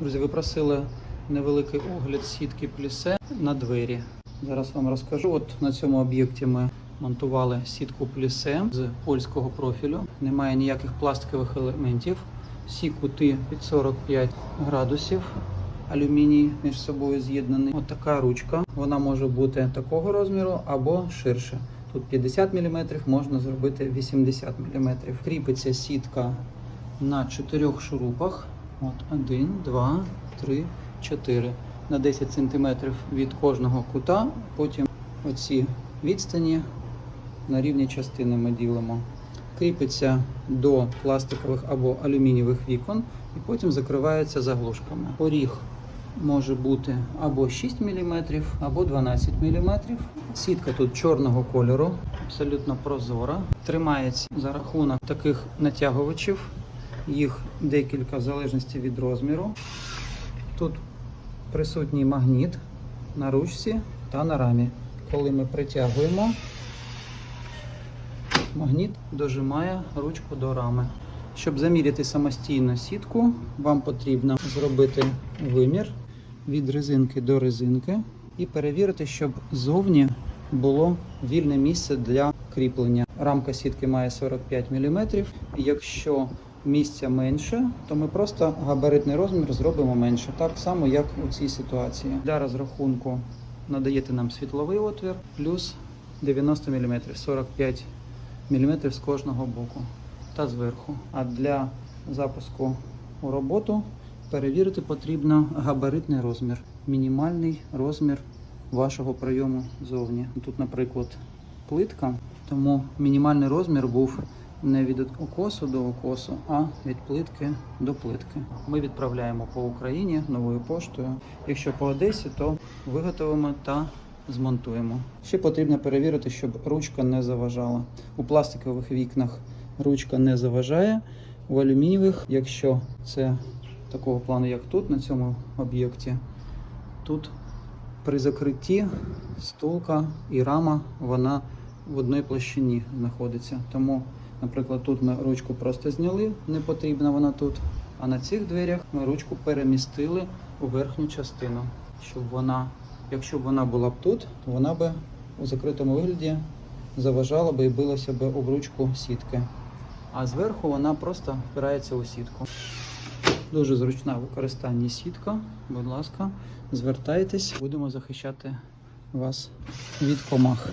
Друзі, ви просили невеликий огляд сітки плісе на двері. Зараз вам розкажу. От на цьому об'єкті ми монтували сітку плісе з польського профілю. Немає ніяких пластикових елементів. Всі кути під 45 градусів. Алюміній між собою з'єднаний. От така ручка. Вона може бути такого розміру або ширше. Тут 50 мм, можна зробити 80 мм. Кріпиться сітка на чотирьох шурупах. От один, два, три, чотири. На 10 см від кожного кута. Потім оці відстані на рівні частини ми ділимо. Кріпиться до пластикових або алюмінієвих вікон і потім закривається заглушками. Поріг може бути або 6 мм, або 12 мм. Сітка тут чорного кольору, абсолютно прозора. Тримається за рахунок таких натягувачів. Їх декілька в залежності від розміру. Тут присутній магніт на ручці та на рамі. Коли ми притягуємо, магніт дожимає ручку до рами. Щоб заміряти самостійно сітку, вам потрібно зробити вимір від резинки до резинки і перевірити, щоб ззовні було вільне місце для кріплення. Рамка сітки має 45 мм. Якщо місця менше, то ми просто габаритний розмір зробимо менше, так само, як у цій ситуації. Для розрахунку надаєте нам світловий отвір плюс 90 мм, 45 мм з кожного боку та зверху. А для запуску у роботу перевірити потрібно габаритний розмір, мінімальний розмір вашого прийому зовні. Тут, наприклад, плитка, тому мінімальний розмір був не від окосу до окосу, а від плитки до плитки. Ми відправляємо по Україні новою поштою. Якщо по Одесі, то виготовимо та змонтуємо. Ще потрібно перевірити, щоб ручка не заважала. У пластикових вікнах ручка не заважає. У алюмінієвих, якщо це такого плану, як тут, на цьому об'єкті, тут при закритті стулка і рама вона в одній площині знаходиться. Тому, наприклад, тут ми ручку просто зняли, не потрібна вона тут. А на цих дверях ми ручку перемістили у верхню частину, щоб вона, якщо б вона була б тут, вона би у закритому вигляді заважала би і билася би об ручку сітки. А зверху вона просто впирається у сітку. Дуже зручна в використанні сітка. Будь ласка, звертайтесь, будемо захищати вас від комах.